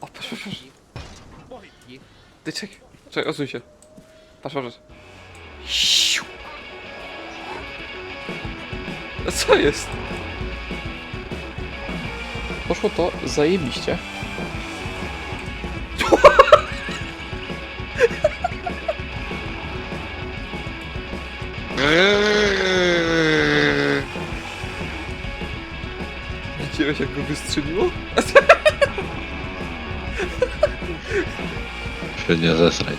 O, patrz, patrz, patrz. Ty czekaj, czekaj, odsuń się. Patrz, patrz. Co jest? Poszło to zajebiście. Widziałeś jak go wystrzeliło? Się nie zesraj.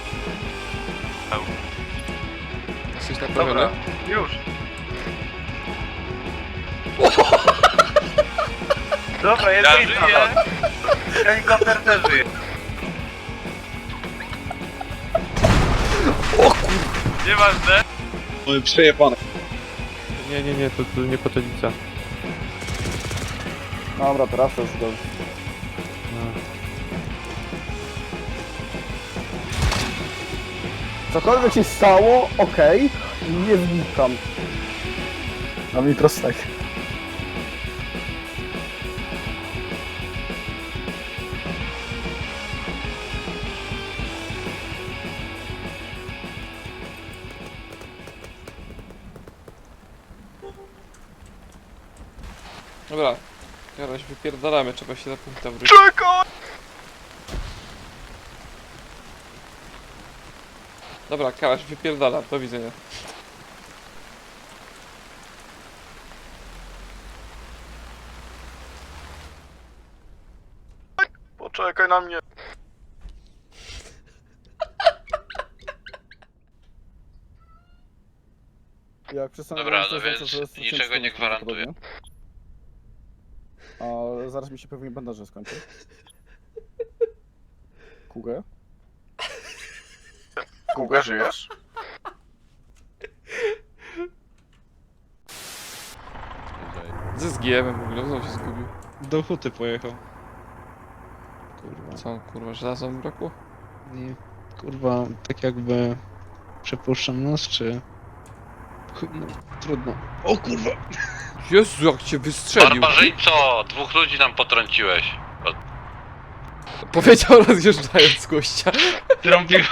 Jesteś naprawiony? Dobra, już. Dobra, jest Ja ja żyję. Helikopter też żyje. Nieważne. Przejebane. Nie, nie, nie, to, to nie potolica. Dobra, teraz to jest go. Cokolwiek się stało, okej, nie wnikam. A mi prostek. Dobra. Jaraś wypierdalamy, trzeba się za punkta wrócić. Czekaj! Dobra, Karaś wypierdala, do widzenia. Poczekaj na mnie. Jak przestanę Dobra, to no więc niczego nie gwarantuję. A zaraz mi się pewnie bandaże skończy. Kugę? Kuga, żyjesz? Ze zgiem w ogóle, znowu się zgubił. Do huty pojechał. Kurwa. Co on, kurwa, żelaza mu brakło? Nie, kurwa, tak jakby przepuszczam nos, czy... Chuj, No, trudno. O kurwa! Jezu, jak cię wystrzelił! Barbarzyńco! Dwóch ludzi nam potrąciłeś. Powiedział rozjeżdżając gościa. Trąbiłem.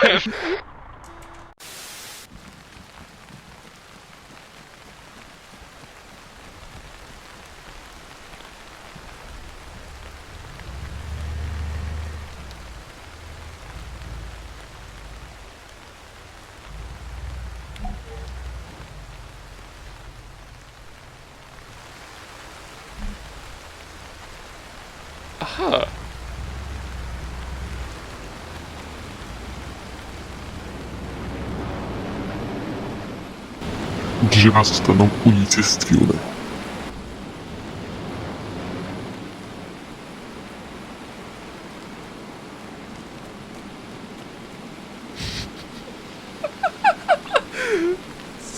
Aha. Drzewa zostaną unicestwione.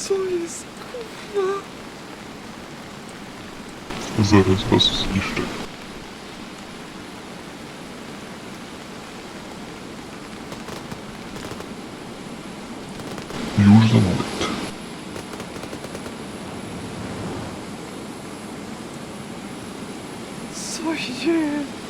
Co jest, kurwa? Zaraz was zniszczę. Już za moment. Co się dzieje?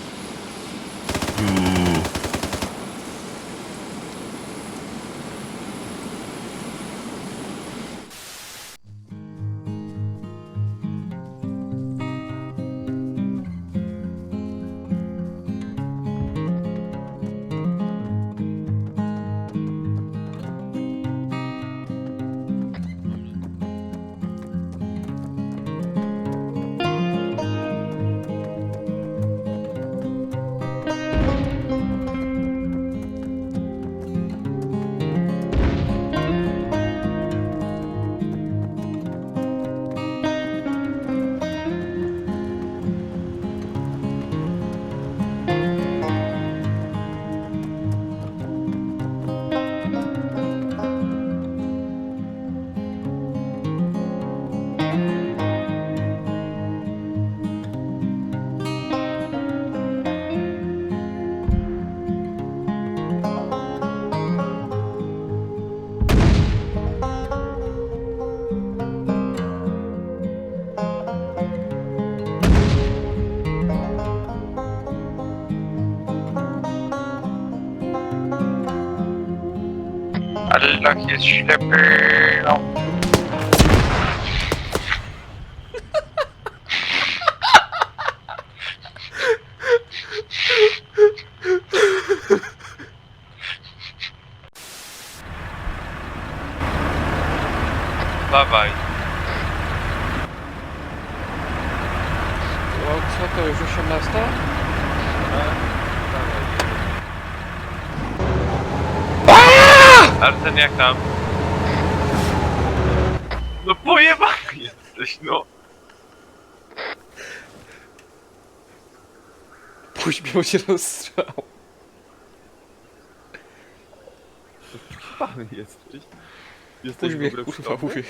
Allah jest ślepy. No. Dawaj. O, co to już 18? Arsen jak tam? No pojebany jesteś, no. Mnie, bo się rozstrzał. Pany jesteś. Jesteś mnie, w kurwa, mówię.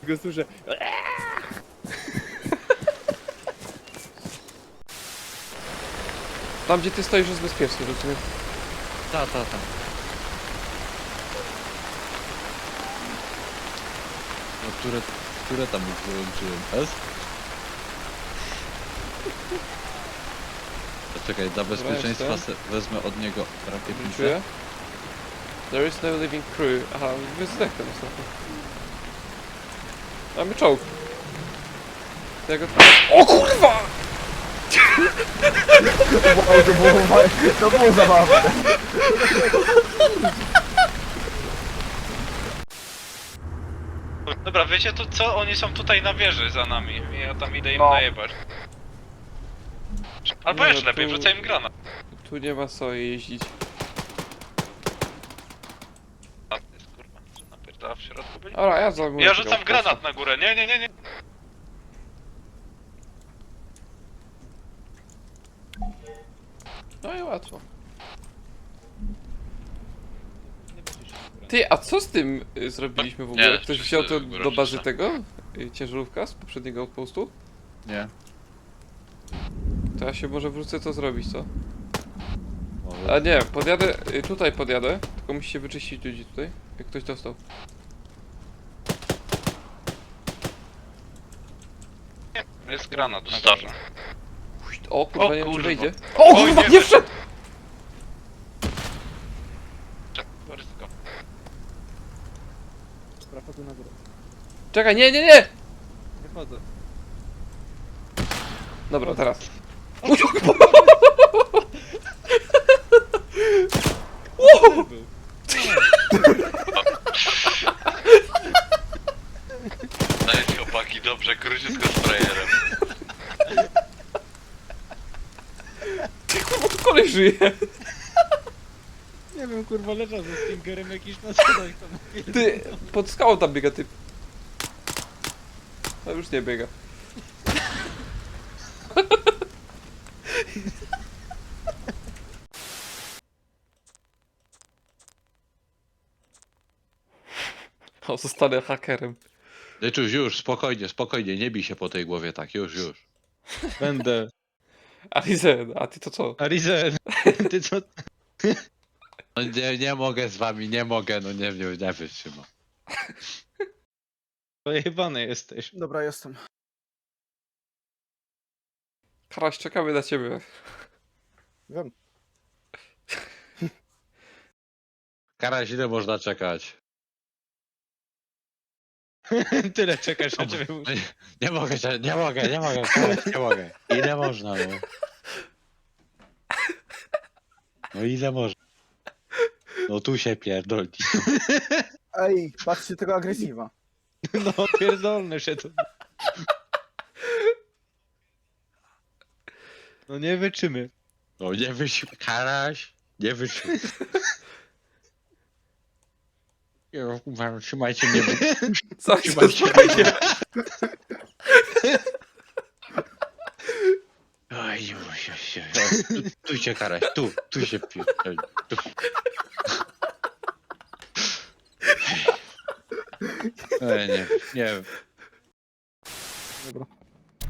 Tylko słyszę. Tam, gdzie ty stoisz, jest bezpiecznie, rozumiem. Ta, ta, ta. No, które, które tam już wyłączyłem? S? Czekaj, dla bezpieczeństwa se, wezmę od niego rakietnicę. There is no living crew. Aha, wyzdechnę ostatnio. Mamy czołg. Tego... O kurwa! Wow, to było, to było zabawne. Dobra, wiecie tu co? Oni są tutaj na wieży za nami. Ja tam idę im No. najebać. Albo Nie, jeszcze no lepiej, tu- wrzucaj im granat. Tu nie ma co jeździć. Kurwa, że napierdala w środku byli? Dobra, ja zajmuję Ja rzucam granat na górę, nie, nie, nie, nie. No i łatwo. Ty, a co z tym y, zrobiliśmy w ogóle? Nie, Ktoś wziął to do bazy wrzucam. tego? Y, Ciężarówka z poprzedniego outpostu? Nie. To ja się może wrócę to zrobić, co? Może. A nie, podjadę, y, tutaj podjadę, tylko musicie wyczyścić ludzi tutaj, jak ktoś dostał. Jest granat na górze. O kurwa, O nie wiem czy kurwa. wejdzie. O kurwa, nie wszedł! Czekaj, nie, nie, nie! Nie chodzę. Dobra, teraz. Daj chłopaki, dobrze, króciutko z frajerem. Ty kurwa, tu kolej żyje! Nie wiem, kurwa, leżał ze Stingerem jakiś na schodach tam. Ty, pod skałą tam biega typ. Już nie biega. O, zostanę hakerem. Leczuś, już, spokojnie, spokojnie, nie bij się po tej głowie tak, już, już. Będę. Alizen, a ty to co? Arizen, ty co? No nie, nie mogę z wami, nie mogę, no nie, nie, nie wytrzymam. Pojebany jesteś. Dobra, jestem. Karaś, czekamy na ciebie. Wiem. Kara, ile można czekać? Tyle czekasz na ciebie. Nie, nie mogę, cze- nie mogę, nie mogę, Karaś, nie mogę. Ile można, no? No ile można? No tu się pierdoli. Ej, patrzcie tego agresywa. No, pierdolny się to. No nie wyczymy. No nie wytrzymaj, Karaś, nie wytrzymaj. Nie, no, kurwa, Trzymajcie mnie, Co trzymajcie się mnie. Oj, już się, się. O, tu, tu się Karaś, tu, tu się pierdoli. Tu. Ej, nie, nie.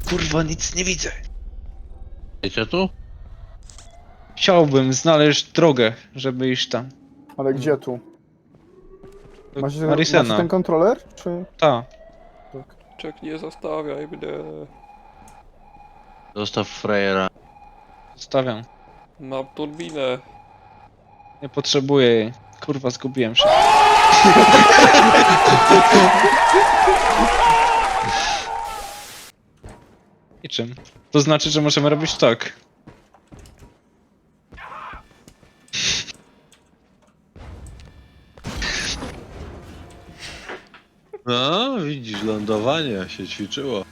Kurwa, nic nie widzę. Wiecie tu? Chciałbym znaleźć drogę, żeby iść tam. Ale gdzie tu? Do Macie, ten- Arisena. macie ten kontroler? Czy... Ta. Czek, nie zostawiaj mnie. Zostaw frajera. Zostawiam. Mam turbinę. Nie potrzebuję jej. Kurwa, zgubiłem się. I czym? To znaczy, że możemy robić tak. No, widzisz, lądowanie się ćwiczyło.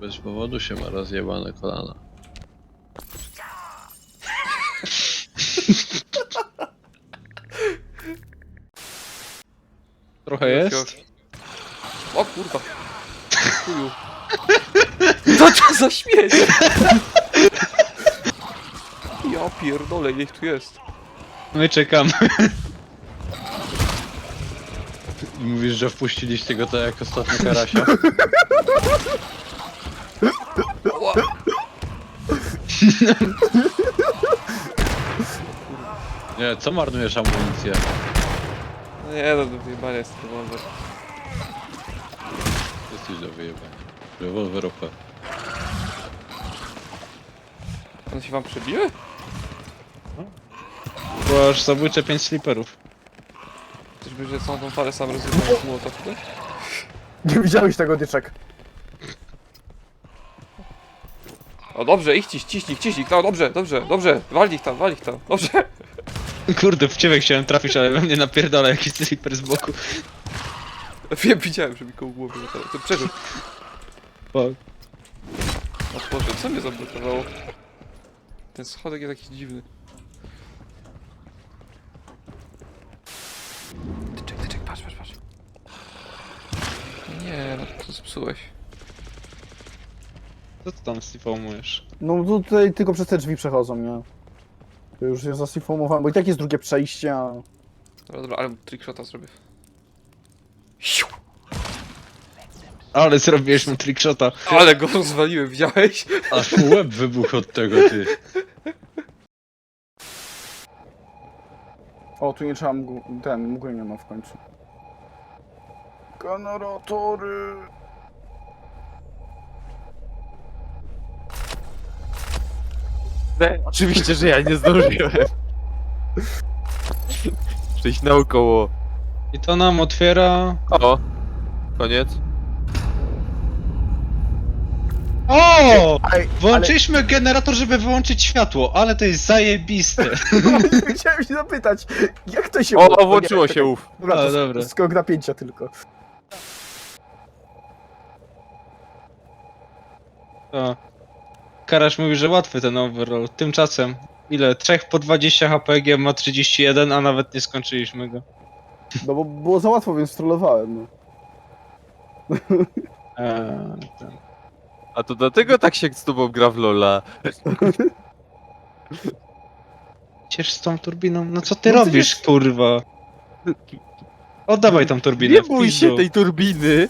Bez powodu się ma rozjebane kolana. Trochę jest. O kurwa. Chuju. Co to za śmieć? Ja pierdolę, ile ich tu jest. My czekamy. I mówisz, że wpuściliście go to jak ostatni karasia? Ła. Nie, co marnujesz amunicję? Nie no, do wyjebania jest rewolwer. Jesteś do wyjebania. Rewolwer OP. One się wam przebiły? Bo aż zabójcze 5 sliperów. Czyżby, że są tą falę sam rozjebał z młota tutaj? Nie widziałeś tego dyczek. O dobrze, ich ciś, ciśnij, ciśnij, no dobrze, dobrze, dobrze, wal ich tam, wal ich tam, dobrze. Kurde, w ciebie chciałem trafić, ale we mnie napierdala jakiś sliper z boku. Wiem, widziałem, że mi koło głowy latało. To przeżył. Fuck. O Boże, co mnie zablokowało? Ten schodek jest jakiś dziwny. Tyczek, tyczek, patrz, patrz, patrz. Nie, no to zepsułeś. Co ty tam stifomujesz? No tutaj tylko przez te drzwi przechodzą, nie? To już jest zasinformowałem, bo i tak jest drugie przejście, a... Dobra, dobra, ale trickshota zrobię. Siu! Ale zrobiłeś mu trickshota. Ale go rozwaliłem, widziałeś? Aż mu łeb wybuchł od tego, ty. O, tu nie trzeba mgł... ten, mgły nie ma w końcu. Generatory! Oczywiście, że ja nie zdążyłem. Przejść naokoło. I to nam otwiera... O! Koniec. O! Włączyliśmy generator, żeby wyłączyć światło, ale to jest zajebiste. Chciałem się zapytać, jak to się... O, włączy? włączyło się, ów. Dobra, A, to dobra. dobra. skok napięcia tylko. O. Karasz mówi, że łatwy ten overroll. Tymczasem, ile? 3 po 20 HPG ma 31, a nawet nie skończyliśmy go. No bo było za łatwo, więc trollowałem, no. Eee, ten. A to dlatego tak się z tobą gra w Lola. Ciesz z tą turbiną? No co ty No robisz, kurwa? Oddawaj tą turbinę. Nie w bój pizdu. się tej turbiny.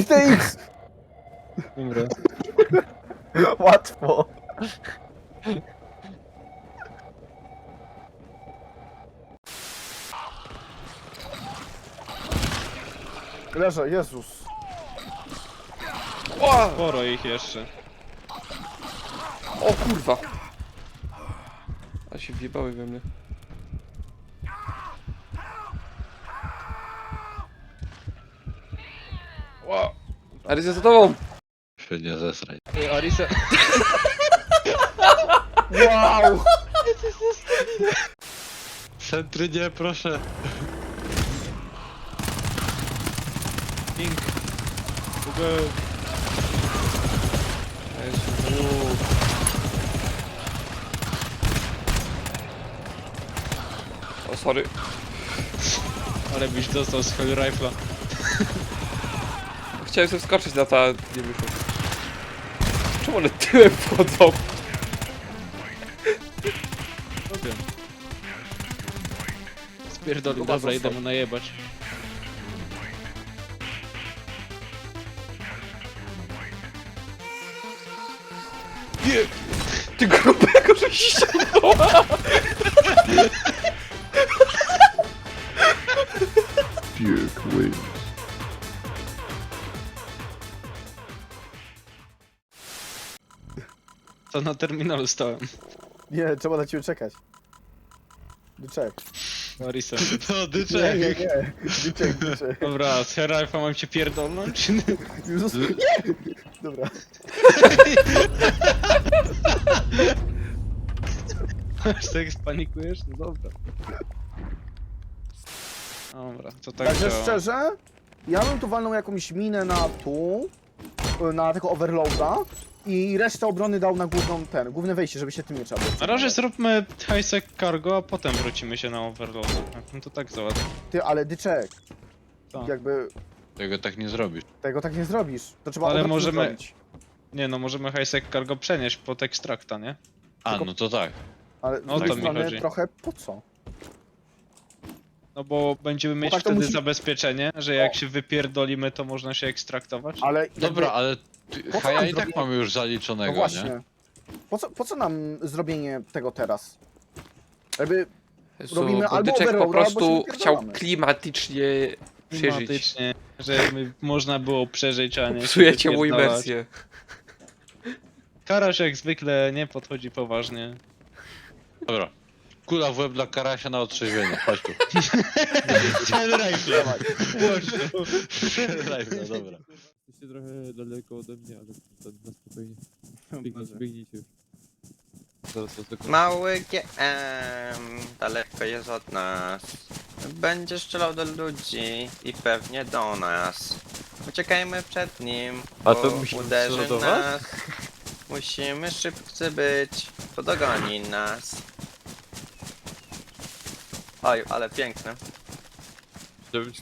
FTX! Dobra. Łatwo. Leżę, Jezus. O, Sporo ich jeszcze. o kurwa! A się wjebały we mnie. Ła! Aryzja za tobą! Się nie zesraj. Ej, Arisa... Wow! Centry nie, proszę. Pink. Jezu. O, sorry. Ale byś dostał z Hell Rifle'a. Chciałem sobie skoczyć na ta... nie wyszło. Czemu one tyłem wchodzą? Wiem. Spierdolił, Chyba dobra, idę został. mu najebać. Nie! Ty grubego żeś ściągnął! To na terminalu stałem. Nie, trzeba na ciebie czekać. Dyczek. Marisem. No, Nie, dyczek. nie, nie. Dyczek, dyczek. Dobra, z Heralfa mam cię pierdolnąć? Jezus, nie! Dobra. Aż tak spanikujesz? No dobra. Dobra, to tak Także działa. szczerze, ja bym tu walnął jakąś minę na tu, na tego overloada i resztę obrony dał na główną ten, główne wejście, żeby się tym nie trzeba było Na razie zróbmy highsec cargo, a potem wrócimy się na overload. No to tak załatwię. Ty, ale dyczek, Co? jakby Tego tak nie zrobisz. tego tak nie zrobisz. To trzeba Ale możemy- zrobić. Nie no, możemy highsec cargo przenieść pod ekstrakta, nie? A, Tylko- no to tak. Ale z No, drugiej to mi strony chodzi. trochę po co? No bo będziemy mieć tak to wtedy musi- zabezpieczenie, że jak się wypierdolimy, to można się ekstraktować. Ale jakby- Dobra, ale ty- co Haja nam i tak zrobili- mamy już No zaliczonego, właśnie. nie? Po co, po co nam zrobienie tego teraz? Jakby Jezu, Robimy bo albo Dyczek po albo prostu się chciał wypierdalamy. klimatycznie przeżyć. Klimatycznie, żeby można było przeżyć, a nie się Psujecie mu wypierdalać. imersję. Karasz jak zwykle nie podchodzi poważnie. Dobra. Kula w łeb dla Karasia na otrzeźwienie. Chodź tu. Ten rifle. Rajfla, dobra. Jesteście trochę daleko ode mnie, ale to na spokojnie. Biegnijcie, biegnijcie już. Zaraz was dokończę. Mały GM daleko jest od nas. Będzie strzelał do ludzi i pewnie do nas. Uciekajmy przed nim, A bo to musi uderzy strzelał do was? nas. Musimy szybcy być, bo dogoni nas. Oj, ale piękne.